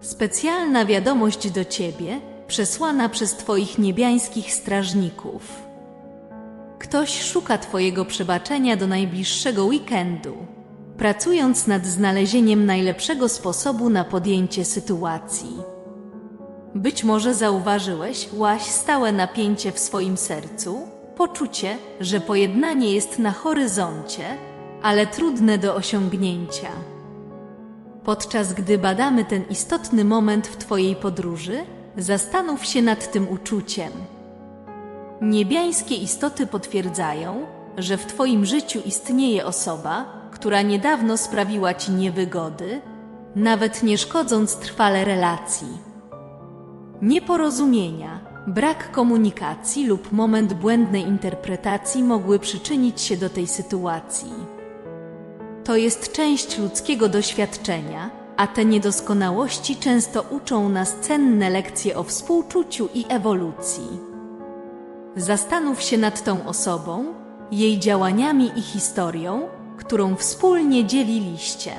Specjalna wiadomość do ciebie, przesłana przez twoich niebiańskich strażników. Ktoś szuka twojego przebaczenia do najbliższego weekendu, pracując nad znalezieniem najlepszego sposobu na podjęcie sytuacji. Być może zauważyłeś łaś stałe napięcie w swoim sercu, poczucie, że pojednanie jest na horyzoncie, ale trudne do osiągnięcia. Podczas gdy badamy ten istotny moment w Twojej podróży, zastanów się nad tym uczuciem. Niebiańskie istoty potwierdzają, że w Twoim życiu istnieje osoba, która niedawno sprawiła Ci niewygody, nawet nie szkodząc trwale relacji. Nieporozumienia, brak komunikacji lub moment błędnej interpretacji mogły przyczynić się do tej sytuacji. To jest część ludzkiego doświadczenia, a te niedoskonałości często uczą nas cenne lekcje o współczuciu i ewolucji. Zastanów się nad tą osobą, jej działaniami i historią, którą wspólnie dzieliliście.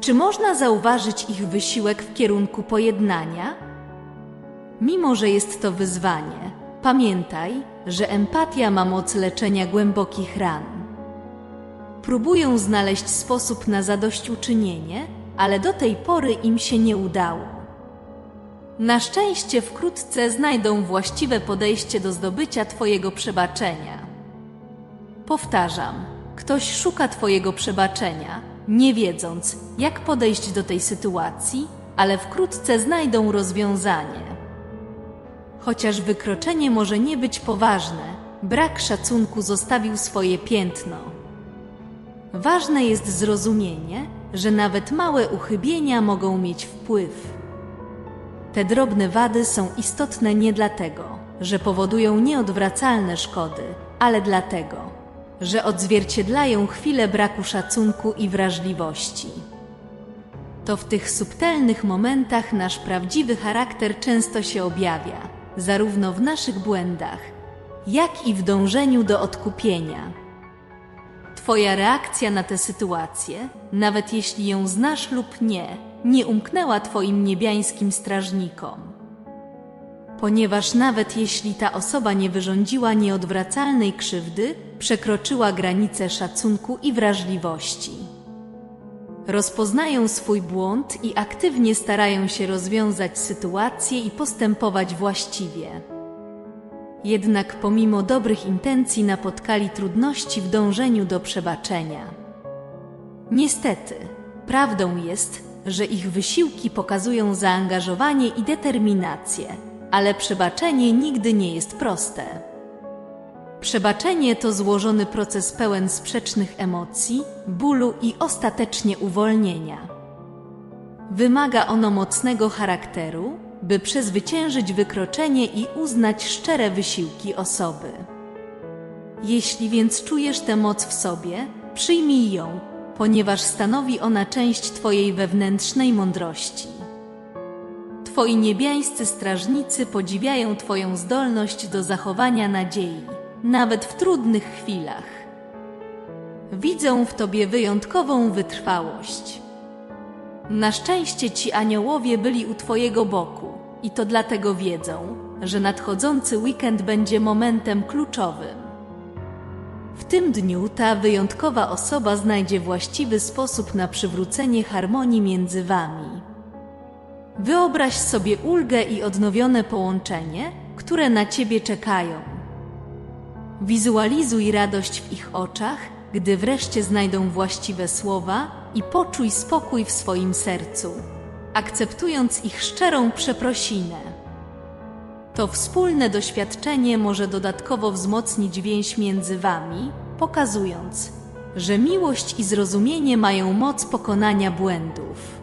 Czy można zauważyć ich wysiłek w kierunku pojednania? Mimo, że jest to wyzwanie, pamiętaj, że empatia ma moc leczenia głębokich ran. Próbują znaleźć sposób na zadośćuczynienie, ale do tej pory im się nie udało. Na szczęście wkrótce znajdą właściwe podejście do zdobycia Twojego przebaczenia. Powtarzam, ktoś szuka Twojego przebaczenia, nie wiedząc, jak podejść do tej sytuacji, ale wkrótce znajdą rozwiązanie. Chociaż wykroczenie może nie być poważne, brak szacunku zostawił swoje piętno. Ważne jest zrozumienie, że nawet małe uchybienia mogą mieć wpływ. Te drobne wady są istotne nie dlatego, że powodują nieodwracalne szkody, ale dlatego, że odzwierciedlają chwilę braku szacunku i wrażliwości. To w tych subtelnych momentach nasz prawdziwy charakter często się objawia, zarówno w naszych błędach, jak i w dążeniu do odkupienia. Twoja reakcja na tę sytuację, nawet jeśli ją znasz lub nie, nie umknęła Twoim niebiańskim strażnikom. Ponieważ nawet jeśli ta osoba nie wyrządziła nieodwracalnej krzywdy, przekroczyła granice szacunku i wrażliwości. Rozpoznają swój błąd i aktywnie starają się rozwiązać sytuację i postępować właściwie. Jednak pomimo dobrych intencji napotkali trudności w dążeniu do przebaczenia. Niestety, prawdą jest, że ich wysiłki pokazują zaangażowanie i determinację, ale przebaczenie nigdy nie jest proste. Przebaczenie to złożony proces pełen sprzecznych emocji, bólu i ostatecznie uwolnienia. Wymaga ono mocnego charakteru, by przezwyciężyć wykroczenie i uznać szczere wysiłki osoby. Jeśli więc czujesz tę moc w sobie, przyjmij ją, ponieważ stanowi ona część Twojej wewnętrznej mądrości. Twoi niebiańscy strażnicy podziwiają Twoją zdolność do zachowania nadziei, nawet w trudnych chwilach. Widzą w Tobie wyjątkową wytrwałość. Na szczęście ci aniołowie byli u Twojego boku i to dlatego wiedzą, że nadchodzący weekend będzie momentem kluczowym. W tym dniu ta wyjątkowa osoba znajdzie właściwy sposób na przywrócenie harmonii między Wami. Wyobraź sobie ulgę i odnowione połączenie, które na Ciebie czekają. Wizualizuj radość w ich oczach, gdy wreszcie znajdą właściwe słowa i poczuj spokój w swoim sercu, akceptując ich szczerą przeprosinę. To wspólne doświadczenie może dodatkowo wzmocnić więź między Wami, pokazując, że miłość i zrozumienie mają moc pokonania błędów.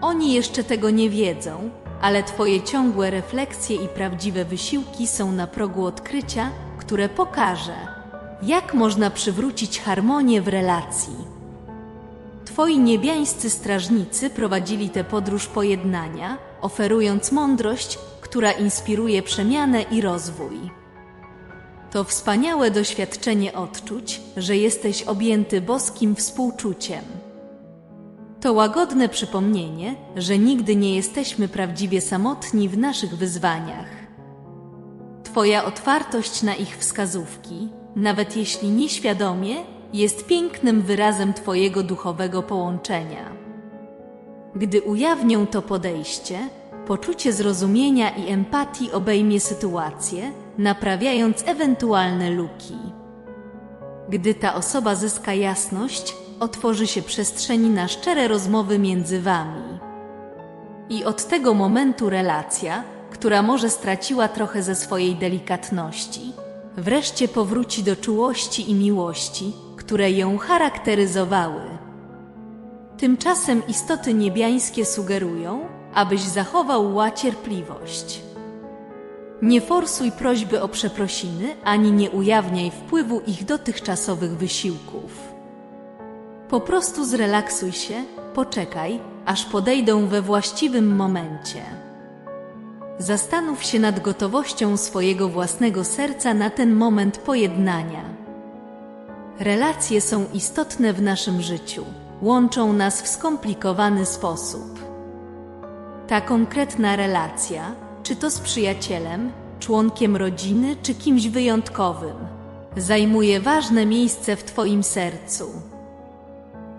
Oni jeszcze tego nie wiedzą, ale Twoje ciągłe refleksje i prawdziwe wysiłki są na progu odkrycia, które pokaże, jak można przywrócić harmonię w relacji. Twoi niebiańscy strażnicy prowadzili tę podróż pojednania, oferując mądrość, która inspiruje przemianę i rozwój. To wspaniałe doświadczenie odczuć, że jesteś objęty boskim współczuciem. To łagodne przypomnienie, że nigdy nie jesteśmy prawdziwie samotni w naszych wyzwaniach. Twoja otwartość na ich wskazówki, nawet jeśli nieświadomie, jest pięknym wyrazem Twojego duchowego połączenia. Gdy ujawnią to podejście, poczucie zrozumienia i empatii obejmie sytuację, naprawiając ewentualne luki. Gdy ta osoba zyska jasność, otworzy się przestrzeń na szczere rozmowy między Wami. I od tego momentu relacja, która może straciła trochę ze swojej delikatności, wreszcie powróci do czułości i miłości, które ją charakteryzowały. Tymczasem istoty niebiańskie sugerują, abyś zachował łacierpliwość. Nie forsuj prośby o przeprosiny, ani nie ujawniaj wpływu ich dotychczasowych wysiłków. Po prostu zrelaksuj się, poczekaj, aż podejdą we właściwym momencie. Zastanów się nad gotowością swojego własnego serca na ten moment pojednania. Relacje są istotne w naszym życiu, łączą nas w skomplikowany sposób. Ta konkretna relacja, czy to z przyjacielem, członkiem rodziny, czy kimś wyjątkowym, zajmuje ważne miejsce w Twoim sercu.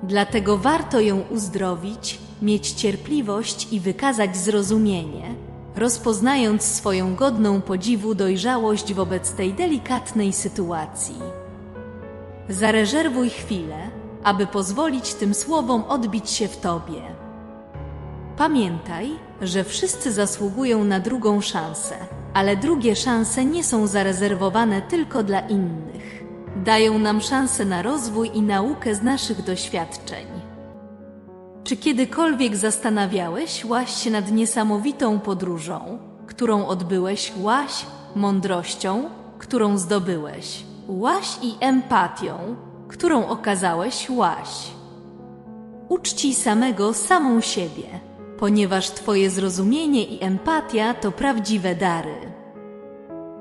Dlatego warto ją uzdrowić, mieć cierpliwość i wykazać zrozumienie, rozpoznając swoją godną podziwu dojrzałość wobec tej delikatnej sytuacji. Zarezerwuj chwilę, aby pozwolić tym słowom odbić się w Tobie. Pamiętaj, że wszyscy zasługują na drugą szansę, ale drugie szanse nie są zarezerwowane tylko dla innych. Dają nam szansę na rozwój i naukę z naszych doświadczeń. Czy kiedykolwiek zastanawiałeś łaś się nad niesamowitą podróżą, którą odbyłeś, łaś mądrością, którą zdobyłeś, łaś i empatią, którą okazałeś, łaś? Uczcij samego samą siebie, ponieważ Twoje zrozumienie i empatia to prawdziwe dary.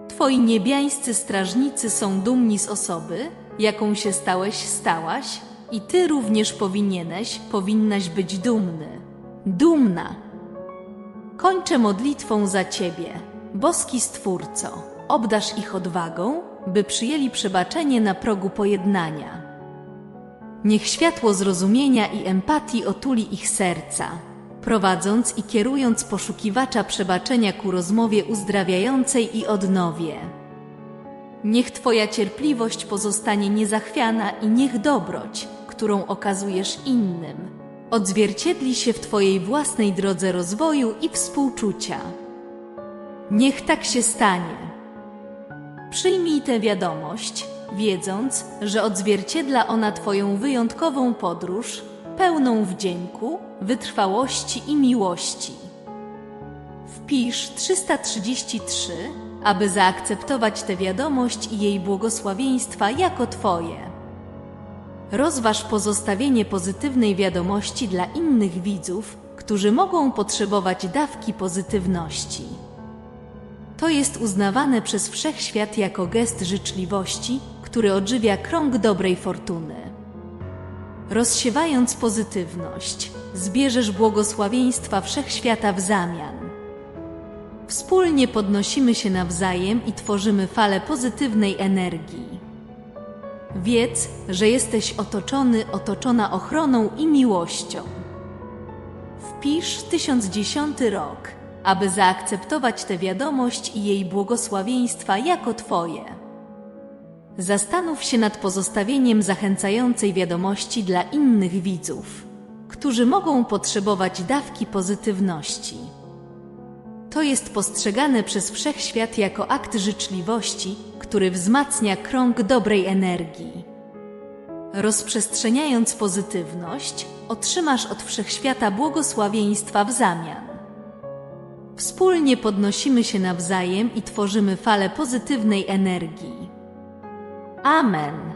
Twoi niebiańscy strażnicy są dumni z osoby, jaką się stałeś, stałaś, i Ty również powinieneś, powinnaś być dumny. Dumna. Kończę modlitwą za Ciebie, boski Stwórco. Obdasz ich odwagą, by przyjęli przebaczenie na progu pojednania. Niech światło zrozumienia i empatii otuli ich serca, prowadząc i kierując poszukiwacza przebaczenia ku rozmowie uzdrawiającej i odnowie. Niech Twoja cierpliwość pozostanie niezachwiana i niech dobroć, którą okazujesz innym, odzwierciedli się w Twojej własnej drodze rozwoju i współczucia. Niech tak się stanie. Przyjmij tę wiadomość, wiedząc, że odzwierciedla ona Twoją wyjątkową podróż, pełną wdzięku, wytrwałości i miłości. Wpisz 333, aby zaakceptować tę wiadomość i jej błogosławieństwa jako Twoje. Rozważ pozostawienie pozytywnej wiadomości dla innych widzów, którzy mogą potrzebować dawki pozytywności. To jest uznawane przez wszechświat jako gest życzliwości, który odżywia krąg dobrej fortuny. Rozsiewając pozytywność, zbierzesz błogosławieństwa wszechświata w zamian. Wspólnie podnosimy się nawzajem i tworzymy falę pozytywnej energii. Wiedz, że jesteś otoczony, otoczona ochroną i miłością. Wpisz 1010 rok, aby zaakceptować tę wiadomość i jej błogosławieństwa jako Twoje. Zastanów się nad pozostawieniem zachęcającej wiadomości dla innych widzów, którzy mogą potrzebować dawki pozytywności. To jest postrzegane przez wszechświat jako akt życzliwości, który wzmacnia krąg dobrej energii. Rozprzestrzeniając pozytywność, otrzymasz od wszechświata błogosławieństwa w zamian. Wspólnie podnosimy się nawzajem i tworzymy falę pozytywnej energii. Amen.